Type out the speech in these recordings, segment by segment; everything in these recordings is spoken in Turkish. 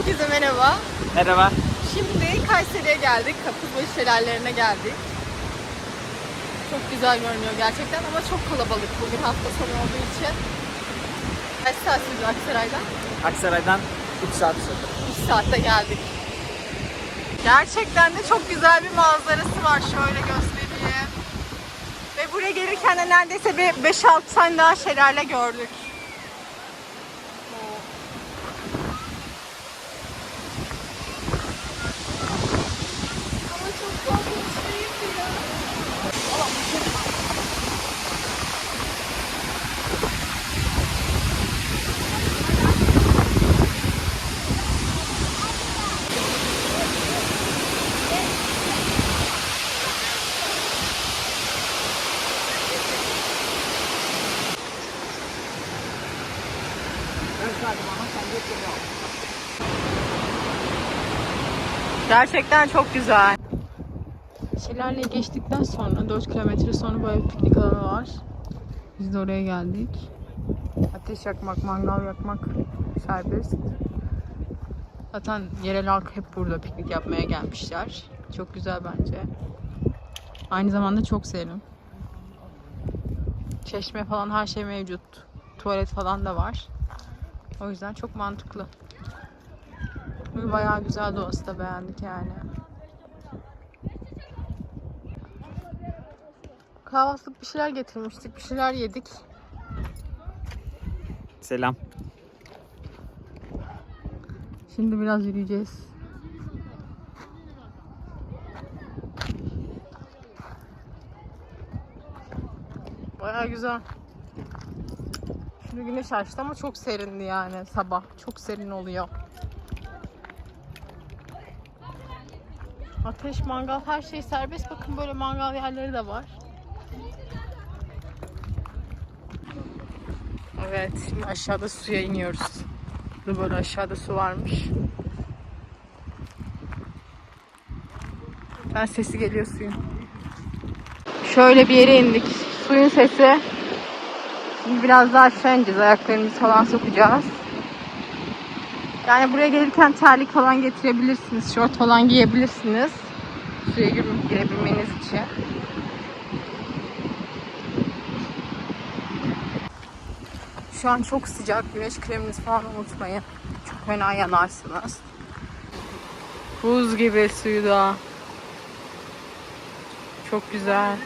Herkese merhaba. Merhaba. Şimdi Kayseri'ye geldik. Kapıbaşı şelalelerine geldik. Çok güzel görünüyor gerçekten ama çok kalabalık bugün hafta sonu olduğu için. Kaç saat sürdü Aksaray'dan? Aksaray'dan 3 saat sürdü. 3 saatte geldik. Gerçekten de çok güzel bir manzarası var. Şöyle göstereyim. Ve buraya gelirken de neredeyse bir 5-6 tane daha şelale gördük. Gerçekten çok güzel. Şelaleyi geçtikten sonra 4 kilometre sonra böyle bir piknik alanı var. Biz de oraya geldik. Ateş yakmak, mangal yakmak serbest. Zaten yerel halk hep burada piknik yapmaya gelmişler. Çok güzel bence. Aynı zamanda çok serin. Çeşme falan her şey mevcut. Tuvalet falan da var. O yüzden çok mantıklı. Ve Bayağı güzel doğası da beğendik yani. Kahvaltılık bir şeyler getirmiştik. Bir şeyler yedik. Selam. Şimdi biraz yürüyeceğiz. Bayağı güzel. Şimdi güneş açtı ama çok serindi yani sabah. Çok serin oluyor. Ateş, mangal her şey serbest. Bakın böyle mangal yerleri de var. Evet, şimdi aşağıda suya iniyoruz. Burada böyle aşağıda su varmış. Ben sesi geliyor suyun. Şöyle bir yere indik. Suyun sesi. Şimdi biraz daha aşağı ineceğiz. Ayaklarımızı falan sokacağız. Yani buraya gelirken terlik falan getirebilirsiniz. Şort falan giyebilirsiniz. Suya gir- girebilmeniz için. Şu an çok sıcak. Güneş kreminizi falan unutmayın. Çok fena yanarsınız. Buz gibi suyu da. Çok güzel.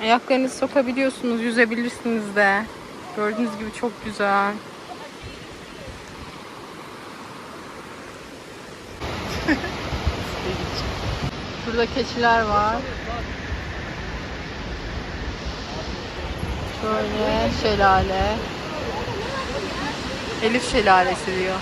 Ayaklarınızı sokabiliyorsunuz, yüzebilirsiniz de. Gördüğünüz gibi çok güzel. Şurada keçiler var. Şöyle şelale. Elif şelalesi diyor.